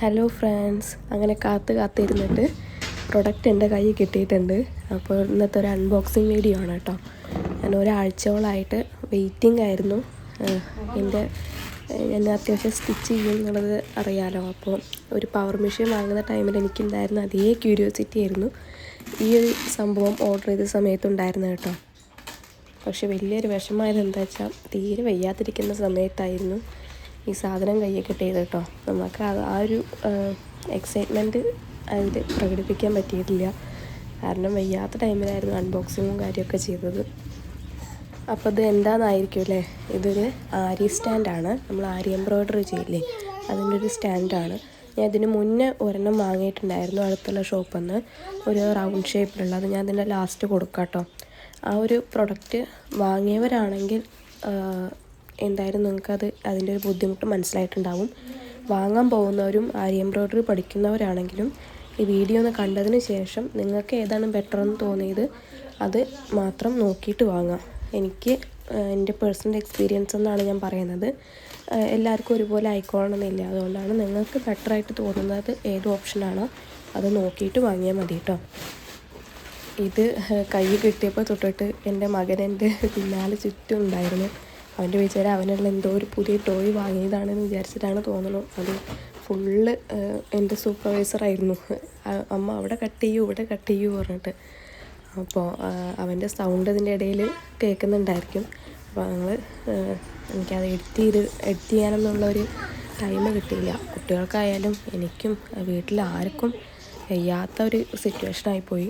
Hello friends അങ്ങനെ കാത്ത് കാത്തിരുന്നിട്ട് product എന്റെ കയ്യിൽ കിട്ടിയിട്ടുണ്ട്. അപ്പോൾ ഇന്നത്തെ ഒരു അൺബോക്സിങ് വീഡിയോ ആണ് കേട്ടോ. ഞാൻ ഒരാഴ്ചകളായിട്ട് വെയിറ്റിംഗ് ആയിരുന്നു. എന്റെ ഞാൻ അത്യാവശ്യം സ്റ്റിച്ച് ചെയ്യും എന്നുള്ളത് അറിയാലോ. അപ്പോൾ ഒരു പവർ മെഷീൻ വാങ്ങുന്ന ടൈമിൽ എനിക്കുണ്ടായിരുന്ന അതേ ക്യൂരിയോസിറ്റി ആയിരുന്നു. ഈ ഒരു സംഭവം ഓർഡർ ചെയ്ത സമയത്തുണ്ടായിരുന്നു കേട്ടോ. പക്ഷെ വലിയൊരു വിഷമമായത് എന്താ വെച്ചാൽ തീരെ വയ്യാതിരിക്കുന്ന സമയത്തായിരുന്നു. ഈ സാധനം കയ്യിൽ കിട്ടിയത് കേട്ടോ. നമുക്ക് ആ ഒരു എക്സൈറ്റ്മെന്റ് അതിൽ പ്രകടിപ്പിക്കാൻ പറ്റിയിട്ടില്ല. കാരണം വയ്യാത്ത ടൈമിലായിരുന്നു അൺബോക്സിങ്ങും കാര്യമൊക്കെ ചെയ്തത്. അപ്പോൾ ഇത് എന്താണെന്നായിരിക്കും അല്ലേ? ഇതൊരു ആരി സ്റ്റാൻഡാണ് നമ്മൾ ആരി എംബ്രോയ്ഡറി ചെയ്യില്ലേ? അതിന്റെ ഒരു സ്റ്റാൻഡാണ് ഞാൻ ഇതിന് മുന്നേ ഒരെണ്ണം വാങ്ങിയിട്ടുണ്ടായിരുന്നു അടുത്തുള്ള ഷോപ്പിൽ നിന്ന് ഒരു റൗണ്ട് ഷേപ്പിലുള്ള അത് ഞാൻ ഇതിന്റെ ലാസ്റ്റ് കൊടുക്കാം കേട്ടോ. ആ ഒരു പ്രൊഡക്റ്റ് വാങ്ങിയവരാണെങ്കിൽ എന്തായാലും നിങ്ങൾക്കത് അതിന്റെ ഒരു ബുദ്ധിമുട്ട് മനസ്സിലായിട്ടുണ്ടാവും. വാങ്ങാൻ പോകുന്നവരും ആരി എംബ്രോയ്ഡറി പഠിക്കുന്നവരാണെങ്കിലും ഈ വീഡിയോ ഒന്ന് കണ്ടതിന് ശേഷം നിങ്ങൾക്ക് ഏതാണ് ബെറ്റർ എന്ന് തോന്നിയത് അത് മാത്രം നോക്കിയിട്ട് വാങ്ങാം. എനിക്ക് എന്റെ പേഴ്സണൽ എക്സ്പീരിയൻസ് എന്നാണ് ഞാൻ പറയുന്നത്. എല്ലാവർക്കും ഒരുപോലെ ആയിക്കോളണമെന്നില്ല അതുകൊണ്ടാണ് നിങ്ങൾക്ക് ബെറ്ററായിട്ട് തോന്നുന്നത് ഏത് ഓപ്ഷനാണോ അത് നോക്കിയിട്ട് വാങ്ങിയാൽ മതി കേട്ടോ. ഇത് കൈ കിട്ടിയപ്പോൾ തൊട്ടിട്ട് എന്റെ മകൻ എന്റെ പിന്നാലെ ചുറ്റും ഉണ്ടായിരുന്നു. അവന്റെ വിചാരം അവനുള്ള എന്തോ ഒരു പുതിയ ടോയ് വാങ്ങിയതാണെന്ന് വിചാരിച്ചിട്ടാണ് തോന്നുന്നു അത് ഫുള്ള് എന്റെ സൂപ്പർവൈസറായിരുന്നു അമ്മ അവിടെ കട്ട് ചെയ്യൂ ഇവിടെ കട്ട് ചെയ്യൂ പറഞ്ഞിട്ട്. അപ്പോൾ അവന്റെ സൗണ്ട് ഇതിന്റെ ഇടയിൽ കേൾക്കുന്നുണ്ടായിരിക്കും. അപ്പോൾ ഞങ്ങൾ എനിക്കത് എഡിറ്റ് ചെയ്ത് എഡിറ്റ് ചെയ്യാനെന്നുള്ള ഒരു ടൈം കിട്ടിയില്ല. കുട്ടികൾക്കായാലും എനിക്കും വീട്ടിൽ ആർക്കും വയ്യാത്ത ഒരു സിറ്റുവേഷനായിപ്പോയി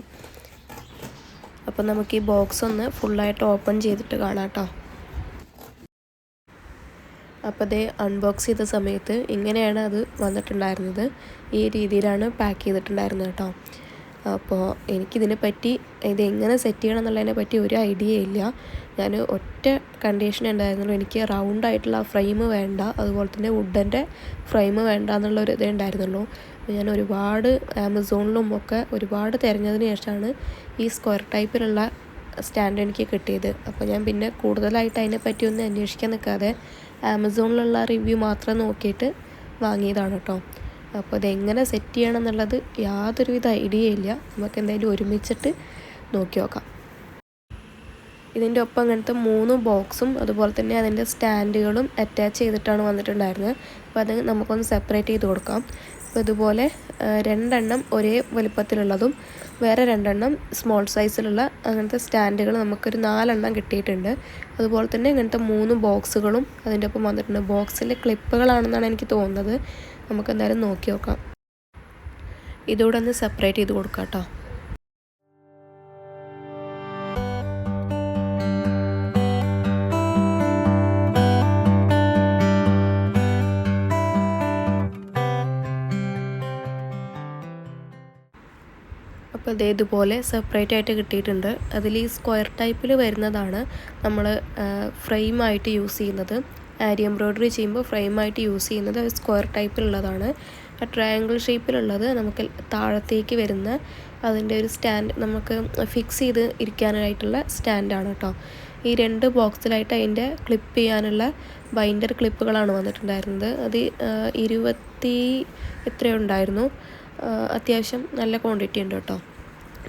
അപ്പം നമുക്ക് ഈ ബോക്സ് ഒന്ന് ഫുള്ളായിട്ട് ഓപ്പൺ ചെയ്തിട്ട് കാണാം കേട്ടോ അപ്പോൾ അതേ അൺബോക്സ് ചെയ്ത സമയത്ത് ഇങ്ങനെയാണ് അത് വന്നിട്ടുണ്ടായിരുന്നത്. ഈ രീതിയിലാണ് പാക്ക് ചെയ്തിട്ടുണ്ടായിരുന്നത് കേട്ടോ അപ്പോൾ എനിക്കിതിനെ പറ്റി ഇത് എങ്ങനെ സെറ്റ് ചെയ്യണം എന്നുള്ളതിനെ പറ്റി ഒരു ഐഡിയ ഇല്ല. ഞാൻ ഒറ്റ കണ്ടീഷൻ ഉണ്ടായിരുന്നുള്ളൂ. എനിക്ക് റൗണ്ട് ആയിട്ടുള്ള ഫ്രെയിം വേണ്ട. അതുപോലെ തന്നെ വുഡന്റെ ഫ്രെയിം വേണ്ട എന്നുള്ള ഒരു ഇതേ ഉണ്ടായിരുന്നുള്ളൂ. അപ്പോൾ ഞാൻ ഒരുപാട് ആമസോണിലും ഒക്കെ ഒരുപാട് തിരഞ്ഞതിന് ശേഷമാണ് ഈ സ്ക്വയർ ടൈപ്പിലുള്ള സ്റ്റാൻഡ് എനിക്ക് കിട്ടിയത്. അപ്പോൾ ഞാൻ പിന്നെ കൂടുതലായിട്ട് അതിനെപ്പറ്റി ഒന്നും അന്വേഷിക്കാൻ നിൽക്കാതെ ആമസോണിലുള്ള റിവ്യൂ മാത്രം നോക്കിയിട്ട് വാങ്ങിയതാണ് കേട്ടോ. അപ്പോൾ അതെങ്ങനെ സെറ്റ് ചെയ്യണം എന്നുള്ളത് യാതൊരുവിധ ഐഡിയ ഇല്ല. നമുക്ക് എന്തായാലും ഒരുമിച്ചിട്ട് നോക്കി നോക്കാം. ഇതിന്റെ ഒപ്പം അങ്ങനത്തെ മൂന്ന് ബോക്സും അതുപോലെ തന്നെ അതിന്റെ സ്റ്റാൻഡുകളും അറ്റാച്ച് ചെയ്തിട്ടാണ് വന്നിട്ടുണ്ടായിരുന്നത്. അപ്പോൾ അത് നമുക്കൊന്ന് സെപ്പറേറ്റ് ചെയ്ത് കൊടുക്കാം. അപ്പോൾ ഇതുപോലെ രണ്ടെണ്ണം ഒരേ വലുപ്പത്തിലുള്ളതും വേറെ രണ്ടെണ്ണം സ്മോൾ സൈസിലുള്ള അങ്ങനത്തെ സ്റ്റാൻഡുകൾ നമുക്കൊരു നാലെണ്ണം കിട്ടിയിട്ടുണ്ട്. അതുപോലെ തന്നെ ഇങ്ങനത്തെ മൂന്ന് ബോക്സുകളും അതിന്റെ ഒപ്പം വന്നിട്ടുണ്ട്. ബോക്സിലെ ക്ലിപ്പുകളാണെന്നാണ് എനിക്ക് തോന്നുന്നത്. നമുക്ക് എന്തായാലും നോക്കി നോക്കാം. ഇതോടൊന്ന് സെപ്പറേറ്റ് ചെയ്ത് കൊടുക്കാം കേട്ടോ അപ്പോൾ ഇതേ ഇതുപോലെ സെപ്പറേറ്റ് ആയിട്ട് കിട്ടിയിട്ടുണ്ട്. അതിൽ ഈ സ്ക്വയർ ടൈപ്പിൽ വരുന്നതാണ് നമ്മൾ ഫ്രെയിമായിട്ട് യൂസ് ചെയ്യുന്നത്. ആരി എംബ്രോയ്ഡറി ചെയ്യുമ്പോൾ ഫ്രെയിമായിട്ട് യൂസ് ചെയ്യുന്നത് സ്ക്വയർ ടൈപ്പിലുള്ളതാണ് ആ ട്രയാങ്കിൾ ഷേപ്പിലുള്ളത് നമുക്ക് താഴത്തേക്ക് വരുന്ന അതിന്റെ ഒരു സ്റ്റാൻഡ് നമുക്ക് ഫിക്സ് ചെയ്ത് ഇരിക്കാനായിട്ടുള്ള സ്റ്റാൻഡാണ് കേട്ടോ. ഈ രണ്ട് ബോക്സിലായിട്ട് അതിന്റെ ക്ലിപ്പ് ചെയ്യാനുള്ള ബൈൻഡർ ക്ലിപ്പുകളാണ് വന്നിട്ടുണ്ടായിരുന്നത്. അത് ഇരുപത്തി എത്രയോ ഉണ്ടായിരുന്നു. അത്യാവശ്യം നല്ല ക്വാണ്ടിറ്റി ഉണ്ട് കേട്ടോ.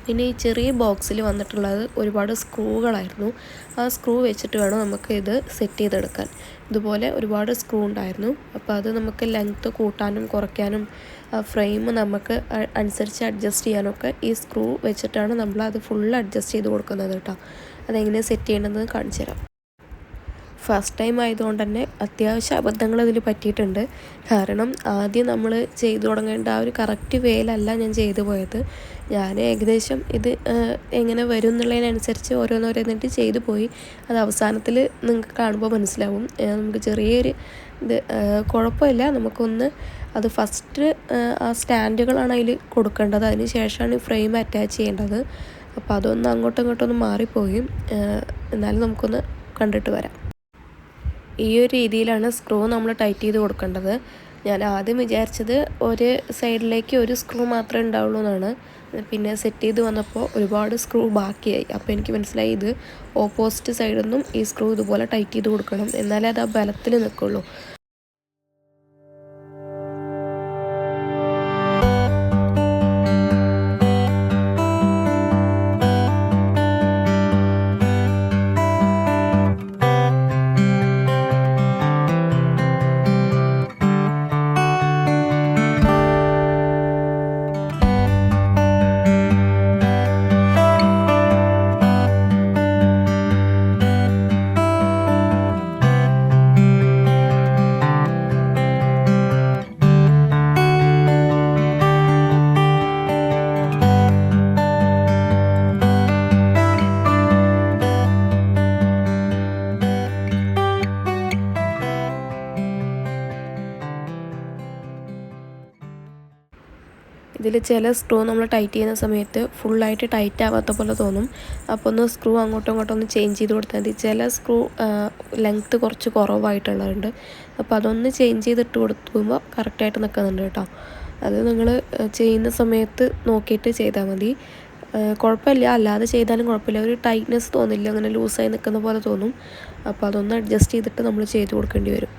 പിന്നെ ഈ ചെറിയ ബോക്സിൽ വന്നിട്ടുള്ളത് ഒരുപാട് സ്ക്രൂകളായിരുന്നു. ആ സ്ക്രൂ വെച്ചിട്ട് വേണം നമുക്ക് ഇത് സെറ്റ് ചെയ്തെടുക്കാൻ. ഇതുപോലെ ഒരുപാട് സ്ക്രൂ ഉണ്ടായിരുന്നു. അപ്പോൾ അത് നമുക്ക് ലെങ്ത്ത് കൂട്ടാനും കുറയ്ക്കാനും ഫ്രെയിം നമുക്ക് അനുസരിച്ച് അഡ്ജസ്റ്റ് ചെയ്യാനൊക്കെ ഈ സ്ക്രൂ വെച്ചിട്ടാണ് നമ്മൾ അത് ഫുൾ അഡ്ജസ്റ്റ് ചെയ്ത് കൊടുക്കുന്നത് കേട്ടോ. അതെങ്ങനെ സെറ്റ് ചെയ്യേണ്ടതെന്ന് കാണിച്ചു തരാം. ഫസ്റ്റ് ടൈം ആയതുകൊണ്ട് തന്നെ അത്യാവശ്യം അബദ്ധങ്ങൾ ഇതിൽ പറ്റിയിട്ടുണ്ട്. കാരണം ആദ്യം നമ്മൾ ചെയ്തു തുടങ്ങേണ്ട ആ ഒരു കറക്റ്റ് വേയിലല്ല ഞാൻ ചെയ്തു പോയത്. ഞാൻ ഏകദേശം ഇത് എങ്ങനെ വരും എന്നുള്ളതിനനുസരിച്ച് ഓരോന്നോരോന്നിട്ട് ചെയ്തു പോയി. അത് അവസാനത്തിൽ നിങ്ങൾക്ക് കാണുമ്പോൾ മനസ്സിലാവും. നമുക്ക് ചെറിയൊരു ഇത് കുഴപ്പമില്ല. നമുക്കൊന്ന് അത് ഫസ്റ്റ് ആ സ്റ്റാൻഡുകളാണ് അതിൽ കൊടുക്കേണ്ടത്. അതിന് ശേഷമാണ് ഫ്രെയിം അറ്റാച്ച് ചെയ്യേണ്ടത്. അപ്പോൾ അതൊന്ന് അങ്ങോട്ടും ഇങ്ങോട്ടൊന്ന് മാറിപ്പോയി. എന്നാലും നമുക്കൊന്ന് കണ്ടിട്ട് വരാം. ഈ ഒരു രീതിയിലാണ് സ്ക്രൂ നമ്മൾ ടൈറ്റ് ചെയ്ത് കൊടുക്കേണ്ടത്. ഞാൻ ആദ്യം വിചാരിച്ചത് ഒരു സൈഡിലേക്ക് ഒരു സ്ക്രൂ മാത്രമേ ഉണ്ടാവുള്ളൂ എന്നാണ്. പിന്നെ സെറ്റ് ചെയ്ത് വന്നപ്പോൾ ഒരുപാട് സ്ക്രൂ ബാക്കിയായി. അപ്പോൾ എനിക്ക് മനസ്സിലായി ഇത് ഓപ്പോസിറ്റ് സൈഡൊന്നും ഈ സ്ക്രൂ ഇതുപോലെ ടൈറ്റ് ചെയ്ത് കൊടുക്കണം. എന്നാലേ അത് ആ ബലത്തിൽ നിൽക്കുള്ളൂ. ഇതിൽ ചില സ്ക്രൂ നമ്മൾ ടൈറ്റ് ചെയ്യുന്ന സമയത്ത് ഫുള്ളായിട്ട് ടൈറ്റ് ആവാത്ത പോലെ തോന്നും. അപ്പോൾ ഒന്ന് സ്ക്രൂ അങ്ങോട്ടും ഇങ്ങോട്ടും ഒന്ന് ചേഞ്ച് ചെയ്ത് കൊടുത്താൽ മതി. ചില സ്ക്രൂ ലെങ്ത്ത് കുറച്ച് കുറവായിട്ടുള്ളതുണ്ട്. അപ്പോൾ അതൊന്ന് ചേഞ്ച് ചെയ്തിട്ട് കൊടുക്കുമ്പോൾ കറക്റ്റായിട്ട് നിൽക്കുന്നുണ്ട് കേട്ടോ. അത് നിങ്ങൾ ചെയ്യുന്ന സമയത്ത് നോക്കിയിട്ട് ചെയ്താൽ മതി. കുഴപ്പമില്ല. അല്ലാതെ ചെയ്താലും കുഴപ്പമില്ല. ഒരു ടൈറ്റ്നെസ് തോന്നില്ല. അങ്ങനെ ലൂസായി നിൽക്കുന്ന പോലെ തോന്നും. അപ്പോൾ അതൊന്ന് അഡ്ജസ്റ്റ് ചെയ്തിട്ട് നമ്മൾ ചെയ്ത് കൊടുക്കേണ്ടി വരും.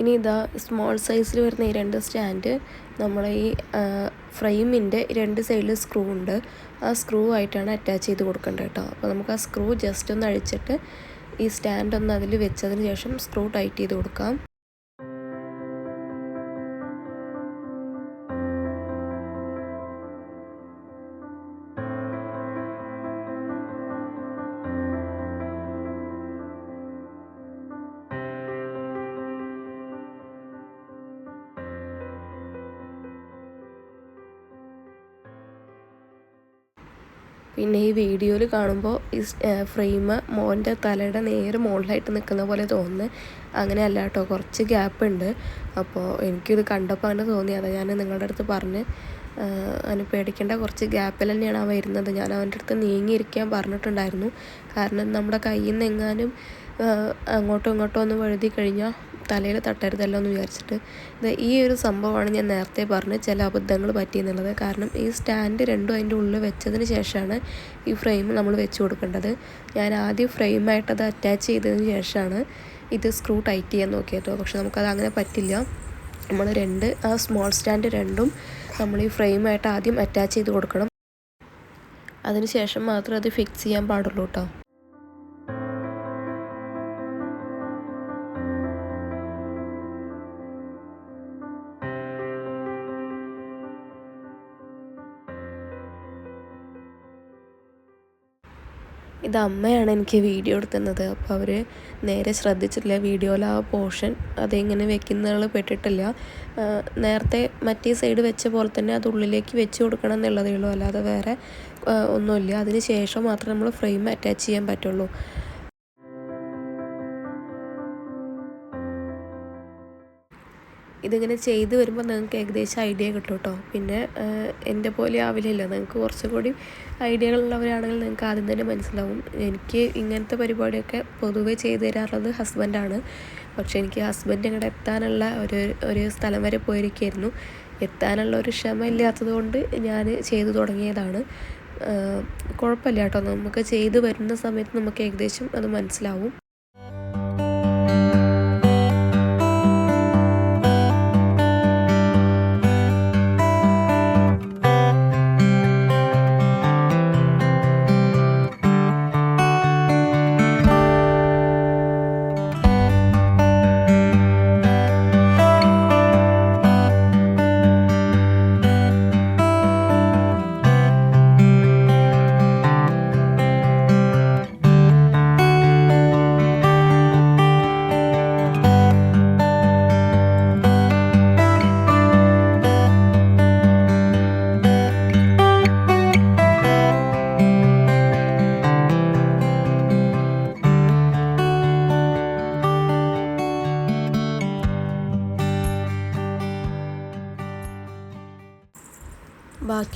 ഇനി ഇതാ സ്മോൾ സൈസിൽ വരുന്ന ഈ രണ്ട് സ്റ്റാൻഡ് നമ്മൾ ഈ ഫ്രെയിമിന്റെ രണ്ട് സൈഡിൽ സ്ക്രൂ ഉണ്ട്. ആ സ്ക്രൂ ആയിട്ടാണ് അറ്റാച്ച് ചെയ്ത് കൊടുക്കേണ്ടത് കേട്ടോ അപ്പോൾ നമുക്ക് ആ സ്ക്രൂ ജസ്റ്റ് ഒന്ന് അഴിച്ചിട്ട് ഈ സ്റ്റാൻഡ് ഒന്ന് അതിൽ വെച്ചതിന് ശേഷം സ്ക്രൂ ടൈറ്റ് ചെയ്ത് കൊടുക്കാം. പിന്നെ ഈ വീഡിയോയിൽ കാണുമ്പോൾ ഈ ഫ്രെയിം മോന്റെ തലയുടെ നേരെ മുകളിലായിട്ട് നിൽക്കുന്ന പോലെ തോന്നുന്നു. അങ്ങനെ അല്ല കേട്ടോ കുറച്ച് ഗ്യാപ്പ് ഉണ്ട്. അപ്പോൾ എനിക്കിത് കണ്ടപ്പോൾ അങ്ങനെ തോന്നി. അതാ ഞാൻ നിങ്ങളുടെ അടുത്ത് പറഞ്ഞ് അവന് പേടിക്കേണ്ട കുറച്ച് ഗ്യാപ്പിൽ തന്നെയാണ് അവൻ വരുന്നത് ഞാൻ അവന്റെ അടുത്ത് നീങ്ങിയിരിക്കാൻ പറഞ്ഞിട്ടുണ്ടായിരുന്നു. കാരണം നമ്മുടെ കയ്യിൽ നിന്ന് എങ്ങാനും അങ്ങോട്ടോ ഇങ്ങോട്ടോ ഒന്ന് വഴുതി കഴിഞ്ഞാൽ തലയിൽ തട്ടരുതല്ലോ എന്ന് വിചാരിച്ചിട്ട് ഇത് ഈ ഒരു സംഭവമാണ് ഞാൻ നേരത്തെ പറഞ്ഞ് ചില അബദ്ധങ്ങൾ പറ്റിയെന്നുള്ളത്. കാരണം ഈ സ്റ്റാൻഡ് രണ്ടും അതിന്റെ ഉള്ളിൽ വെച്ചതിന് ശേഷമാണ് ഈ ഫ്രെയിം നമ്മൾ വെച്ച് കൊടുക്കേണ്ടത്. ഞാൻ ആദ്യം ഫ്രെയിമായിട്ട് അത് അറ്റാച്ച് ചെയ്തതിന് ശേഷമാണ് ഇത് സ്ക്രൂ ടൈറ്റ് ചെയ്യാൻ നോക്കിയത്. പക്ഷെ നമുക്കത് അങ്ങനെ പറ്റില്ല. നമ്മൾ രണ്ട് ആ സ്മോൾ സ്റ്റാൻഡ് രണ്ടും നമ്മൾ ഈ ഫ്രെയിമായിട്ട് ആദ്യം അറ്റാച്ച് ചെയ്ത് കൊടുക്കണം. അതിനുശേഷം മാത്രമേ അത് ഫിക്സ് ചെയ്യാൻ പാടുള്ളൂ കേട്ടോ. ഇത് അമ്മയാണ് എനിക്ക് വീഡിയോ എടുക്കുന്നത്. അപ്പോൾ അവർ നേരെ ശ്രദ്ധിച്ചിട്ടില്ല. വീഡിയോയിൽ ആ പോർഷൻ അതെങ്ങനെ വെക്കുന്നതിൽ പെട്ടിട്ടില്ല. നേരത്തെ മറ്റേ സൈഡ് വെച്ച പോലെ തന്നെ അത് ഉള്ളിലേക്ക് വെച്ച് കൊടുക്കണം എന്നുള്ളതേ ഉള്ളൂ. അല്ലാതെ വേറെ ഒന്നുമില്ല. അതിന് ശേഷം മാത്രമേ നമ്മൾ ഫ്രെയിം അറ്റാച്ച് ചെയ്യാൻ പറ്റുള്ളൂ. ഇതിങ്ങനെ ചെയ്ത് വരുമ്പോൾ നിങ്ങൾക്ക് ഏകദേശം ഐഡിയ കിട്ടും കേട്ടോ പിന്നെ എന്റെ പോലെ ആവില്ലല്ലോ. നിങ്ങൾക്ക് കുറച്ചുകൂടി ഐഡിയകളുള്ളവരാണെങ്കിൽ നിങ്ങൾക്ക് ആദ്യം തന്നെ മനസ്സിലാവും. എനിക്ക് ഇങ്ങനത്തെ പരിപാടിയൊക്കെ പൊതുവേ ചെയ്തു തരാറുള്ളത് ഹസ്ബൻഡാണ് പക്ഷേ എനിക്ക് ഹസ്ബൻഡ് ഇങ്ങോട്ട് എത്താനുള്ള ഒരു ഒരു സ്ഥലം വരെ പോയിരിക്കുകയായിരുന്നു എത്താനുള്ള ഒരു ക്ഷമ ഇല്ലാത്തത് കൊണ്ട് ഞാൻ ചെയ്തു തുടങ്ങിയതാണ്. കുഴപ്പമില്ല കേട്ടോ. നമുക്ക് ചെയ്തു വരുന്ന സമയത്ത് നമുക്ക് ഏകദേശം അത് മനസ്സിലാവും.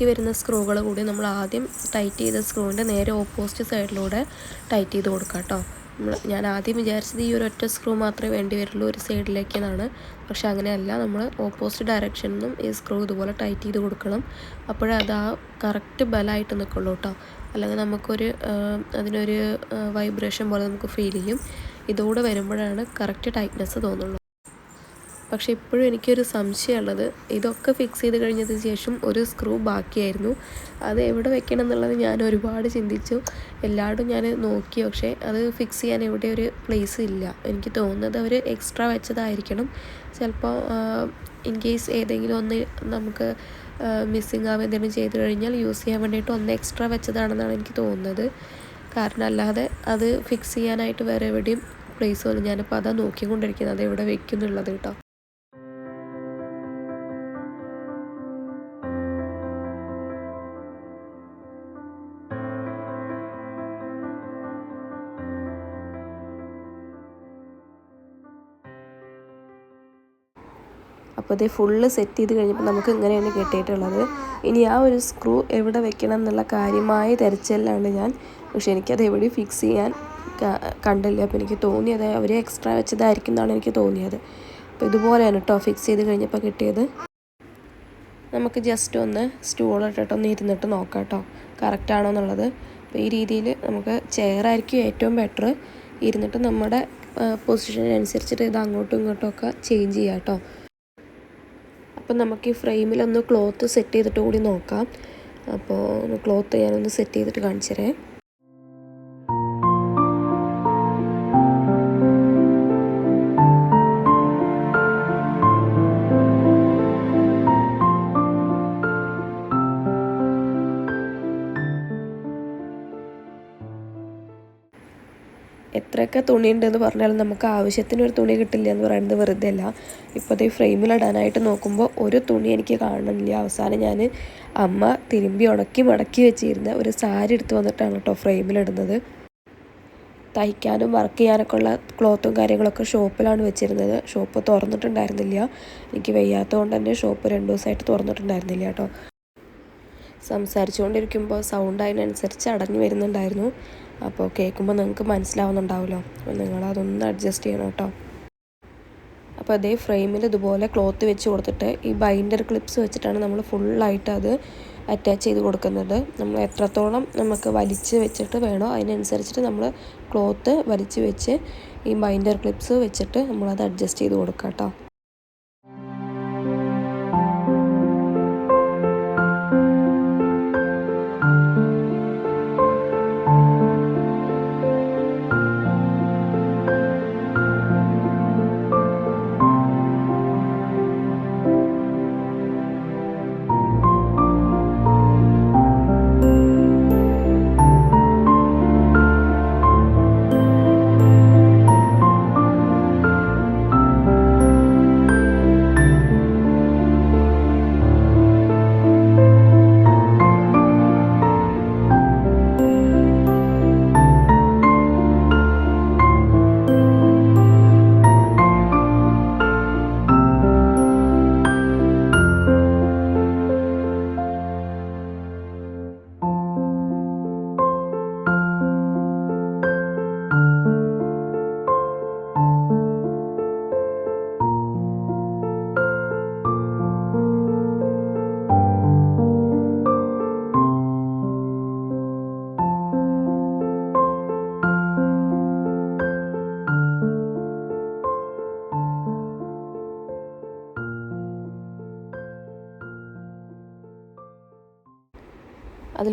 ബാക്കി വരുന്ന സ്ക്രൂകൾ കൂടി നമ്മൾ ആദ്യം ടൈറ്റ് ചെയ്ത സ്ക്രൂവിന്റെ നേരെ ഓപ്പോസിറ്റ് സൈഡിലൂടെ ടൈറ്റ് ചെയ്ത് കൊടുക്കാം കേട്ടോ നമ്മൾ ഞാൻ ആദ്യം വിചാരിച്ചത് ഈ ഒരു ഒറ്റ സ്ക്രൂ മാത്രമേ വേണ്ടി വരുള്ളൂ ഒരു സൈഡിലേക്കെന്നാണ് പക്ഷെ അങ്ങനെയല്ല നമ്മൾ ഓപ്പോസിറ്റ് ഡയറക്ഷനിൽ നിന്നും ഈ സ്ക്രൂ ഇതുപോലെ ടൈറ്റ് ചെയ്ത് കൊടുക്കണം. അപ്പോഴേ അത് ആ കറക്റ്റ് ബലമായിട്ട് നിൽക്കുള്ളൂ കേട്ടോ അല്ലെങ്കിൽ നമുക്കൊരു അതിനൊരു വൈബ്രേഷൻ പോലെ നമുക്ക് ഫീൽ ചെയ്യും. ഇതോടെ വരുമ്പോഴാണ് കറക്റ്റ് ടൈറ്റ്നെസ് തോന്നുള്ളൂ. പക്ഷേ ഇപ്പോഴും എനിക്കൊരു സംശയമുള്ളത്. ഇതൊക്കെ ഫിക്സ് ചെയ്ത് കഴിഞ്ഞതിന് ശേഷം ഒരു സ്ക്രൂ ബാക്കിയായിരുന്നു. അത് എവിടെ വെക്കണം എന്നുള്ളത് ഞാൻ ഒരുപാട് ചിന്തിച്ചു. എല്ലായിടും ഞാൻ നോക്കി. പക്ഷേ അത് ഫിക്സ് ചെയ്യാൻ എവിടെ ഒരു പ്ലേസ് ഇല്ല. എനിക്ക് തോന്നുന്നത് അവർ എക്സ്ട്രാ വെച്ചതായിരിക്കണം. ചിലപ്പോൾ ഇൻ കേസ് ഏതെങ്കിലും ഒന്ന് നമുക്ക് മിസ്സിങ് ആവുക എന്തെങ്കിലും ചെയ്ത് കഴിഞ്ഞാൽ യൂസ് ചെയ്യാൻ വേണ്ടിയിട്ട് ഒന്ന് എക്സ്ട്രാ വെച്ചതാണെന്നാണ് എനിക്ക് തോന്നുന്നത്. കാരണം അല്ലാതെ അത് ഫിക്സ് ചെയ്യാനായിട്ട് വേറെ എവിടെയും പ്ലേസ് വന്നു ഞാനിപ്പോൾ അതാ നോക്കിക്കൊണ്ടിരിക്കുന്നത്. അത് എവിടെ വെക്കുന്നുള്ളത് കേട്ടോ. അപ്പോൾ ഇത് ഫുള്ള് സെറ്റ് ചെയ്ത് കഴിഞ്ഞപ്പോൾ നമുക്ക് ഇങ്ങനെയാണ് കിട്ടിയിട്ടുള്ളത്. ഇനി ആ ഒരു സ്ക്രൂ എവിടെ വെക്കണം എന്നുള്ള കാര്യമായ തിരച്ചിലാണ് ഞാൻ. പക്ഷെ എനിക്കത് എവിടെ ഫിക്സ് ചെയ്യാൻ കണ്ടില്ല. അപ്പോൾ എനിക്ക് തോന്നിയത് അവർ എക്സ്ട്രാ വെച്ചതായിരിക്കും എന്നാണ് എനിക്ക് തോന്നിയത്. അപ്പോൾ ഇതുപോലെയാണ് കേട്ടോ ഫിക്സ് ചെയ്ത് കഴിഞ്ഞപ്പോൾ കിട്ടിയത്. നമുക്ക് ജസ്റ്റ് ഒന്ന് സ്റ്റൂൾ ഇട്ടിട്ട് ഒന്ന് ഇരുന്നിട്ട് നോക്കാം കേട്ടോ കറക്റ്റ് ആണോ എന്നുള്ളത്. അപ്പോൾ ഈ രീതിയിൽ നമുക്ക് ചെയറായിരിക്കും ഏറ്റവും ബെറ്റർ ഇരുന്നിട്ട് നമ്മുടെ പൊസിഷനനുസരിച്ചിട്ട് ഇത് അങ്ങോട്ടും ഇങ്ങോട്ടും ഒക്കെ ചേഞ്ച് ചെയ്യാം കേട്ടോ അപ്പം നമുക്ക് ഈ ഫ്രെയിമിലൊന്ന് ക്ലോത്ത് സെറ്റ് ചെയ്തിട്ട് കൂടി നോക്കാം. അപ്പോൾ ക്ലോത്ത് ഞാനൊന്ന് സെറ്റ് ചെയ്തിട്ട് കാണിച്ചു തരാം എത്രയൊക്കെ തുണി ഉണ്ടെന്ന് പറഞ്ഞാലും നമുക്ക് ആവശ്യത്തിന് ഒരു തുണി കിട്ടില്ല എന്ന് പറയുന്നത് വെറുതെ അല്ല. ഇപ്പോൾ ഈ ഫ്രെയിമിലിടാനായിട്ട് നോക്കുമ്പോൾ ഒരു തുണി എനിക്ക് കാണുന്നില്ല അവസാനം ഞാൻ അമ്മ തിരുമ്പി ഉണക്കി മടക്കി വെച്ചിരുന്ന ഒരു സാരി എടുത്ത് വന്നിട്ടാണ് കേട്ടോ ഫ്രെയിമിലിടുന്നത് തയ്ക്കാനും വർക്ക് ചെയ്യാനൊക്കെ ഉള്ള ക്ലോത്തും കാര്യങ്ങളൊക്കെ ഷോപ്പിലാണ് വെച്ചിരുന്നത്. ഷോപ്പ് തുറന്നിട്ടുണ്ടായിരുന്നില്ല. എനിക്ക് വയ്യാത്തത് കൊണ്ട് തന്നെ ഷോപ്പ് രണ്ട് ദിവസമായിട്ട് തുറന്നിട്ടുണ്ടായിരുന്നില്ല കേട്ടോ. സംസാരിച്ചുകൊണ്ടിരിക്കുമ്പോൾ സൗണ്ട് അതിനനുസരിച്ച് അടഞ്ഞു വരുന്നുണ്ടായിരുന്നു. അപ്പോൾ കേൾക്കുമ്പോൾ നിങ്ങൾക്ക് മനസ്സിലാവുന്നുണ്ടാവുമല്ലോ. അപ്പോൾ നിങ്ങളതൊന്ന് അഡ്ജസ്റ്റ് ചെയ്യണം കേട്ടോ. അപ്പോൾ അതേ ഫ്രെയിമിൽ ഇതുപോലെ ക്ലോത്ത് വെച്ച് കൊടുത്തിട്ട് ഈ ബൈൻഡർ ക്ലിപ്സ് വെച്ചിട്ടാണ് നമ്മൾ ഫുള്ളായിട്ട് അത് അറ്റാച്ച് ചെയ്ത് കൊടുക്കുന്നത്. നമ്മൾ എത്രത്തോളം നമുക്ക് വലിച്ച് വെച്ചിട്ട് വേണോ അതിനനുസരിച്ചിട്ട് നമ്മൾ ക്ലോത്ത് വലിച്ച് വെച്ച് ഈ ബൈൻഡർ ക്ലിപ്സ് വെച്ചിട്ട് നമ്മളത് അഡ്ജസ്റ്റ് ചെയ്ത് കൊടുക്കാം കേട്ടോ.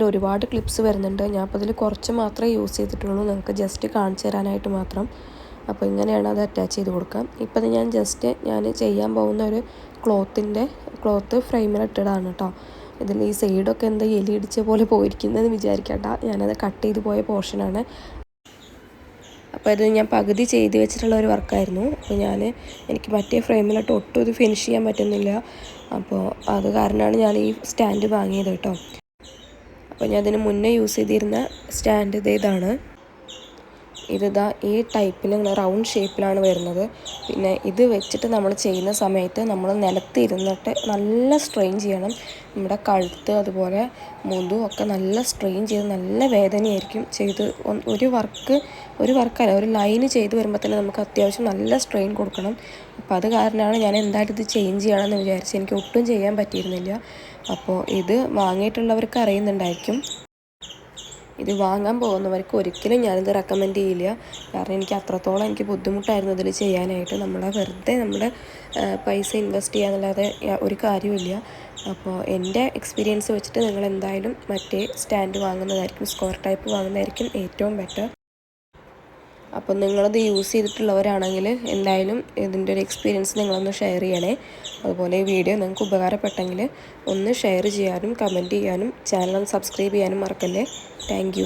ഒരുപാട് ക്ലിപ്സ് വരുന്നുണ്ട്. ഞാൻ അപ്പോൾ അതിൽ കുറച്ച് മാത്രമേ യൂസ് ചെയ്തിട്ടുള്ളൂ. നിങ്ങൾക്ക് ജസ്റ്റ് കാണിച്ചു തരാനായിട്ട് മാത്രം. അപ്പോൾ ഇങ്ങനെയാണ് അത് അറ്റാച്ച് ചെയ്ത് കൊടുക്കാം ഇപ്പോൾ ഞാൻ ജസ്റ്റ് ഞാൻ ചെയ്യാൻ പോകുന്ന ഒരു ക്ലോത്തിന്റെ ക്ലോത്ത് ഫ്രെയിമിലിട്ടതാണ് കേട്ടോ ഇതിൽ ഈ സൈഡൊക്കെ എന്താ എലി ഇടിച്ച പോലെ പോയിരിക്കുന്നതെന്ന് വിചാരിക്കട്ട ഞാനത് കട്ട് ചെയ്ത് പോയ പോർഷനാണ് അപ്പോൾ ഇത് ഞാൻ പകുതി ചെയ്ത് വെച്ചിട്ടുള്ള ഒരു വർക്കായിരുന്നു അപ്പോൾ ഞാൻ എനിക്ക് മറ്റേ ഫ്രെയിമിലിട്ട് ഒട്ടും ഇത് ഫിനിഷ് ചെയ്യാൻ പറ്റുന്നില്ല. അപ്പോൾ അത് കാരണമാണ് ഞാൻ ഈ സ്റ്റാൻഡ് വാങ്ങിയത് കേട്ടോ അപ്പോൾ ഞാൻ അതിന് മുന്നേ യൂസ് ചെയ്തിരുന്ന സ്റ്റാൻഡ് ഇത് ഇതാണ്. ഇതിതാ ഈ ടൈപ്പിൽ റൗണ്ട് ഷേപ്പിലാണ് വരുന്നത്. പിന്നെ ഇത് വെച്ചിട്ട് നമ്മൾ ചെയ്യുന്ന സമയത്ത് നമ്മൾ നിലത്ത് ഇരുന്നിട്ട് നല്ല സ്ട്രെയിൻ ചെയ്യണം. നമ്മുടെ കഴുത്ത് അതുപോലെ മുതു ഒക്കെ നല്ല സ്ട്രെയിൻ ചെയ്ത് നല്ല വേദനയായിരിക്കും ചെയ്ത് ഒരു വർക്ക് ഒരു വർക്കല്ല ഒരു ലൈന് ചെയ്ത് വരുമ്പോൾ തന്നെ നമുക്ക് അത്യാവശ്യം നല്ല സ്ട്രെയിൻ കൊടുക്കണം. അപ്പോൾ അത് കാരണമാണ് ഞാൻ എന്തായാലും ഇത് ചേഞ്ച് ചെയ്യണമെന്ന് വിചാരിച്ച് എനിക്ക് ഒട്ടും ചെയ്യാൻ പറ്റിയിരുന്നില്ല. അപ്പോൾ ഇത് വാങ്ങിയിട്ടുള്ളവർക്ക് അറിയുന്നുണ്ടായിരിക്കും. ഇത് വാങ്ങാൻ പോകുന്നവർക്ക് ഒരിക്കലും ഞാനിത് റെക്കമെൻഡ് ചെയ്യില്ല. കാരണം എനിക്ക് അത്രത്തോളം എനിക്ക് ബുദ്ധിമുട്ടായിരുന്നു ഇതിൽ ചെയ്യാനായിട്ട്. നമ്മളെ വെറുതെ നമ്മുടെ പൈസ ഇൻവെസ്റ്റ് ചെയ്യാന്നല്ലാതെ ഒരു കാര്യമില്ല അപ്പോൾ എന്റെ എക്സ്പീരിയൻസ് വെച്ചിട്ട് നിങ്ങൾ എന്തായാലും മറ്റേ സ്റ്റാൻഡ് വാങ്ങുന്നതായിരിക്കും സ്ക്വയർ ടൈപ്പ് വാങ്ങുന്നതായിരിക്കും ഏറ്റവും ബെറ്റർ അപ്പം നിങ്ങളത് യൂസ് ചെയ്തിട്ടുള്ളവരാണെങ്കിൽ എന്തായാലും ഇതിന്റെ ഒരു എക്സ്പീരിയൻസ് നിങ്ങളൊന്ന് ഷെയർ ചെയ്യണേ. അതുപോലെ ഈ വീഡിയോ നിങ്ങൾക്ക് ഉപകാരപ്പെട്ടെങ്കിൽ ഒന്ന് ഷെയർ ചെയ്യാനും കമന്റ് ചെയ്യാനും ചാനൽ സബ്സ്ക്രൈബ് ചെയ്യാനും മറക്കല്ലേ. താങ്ക്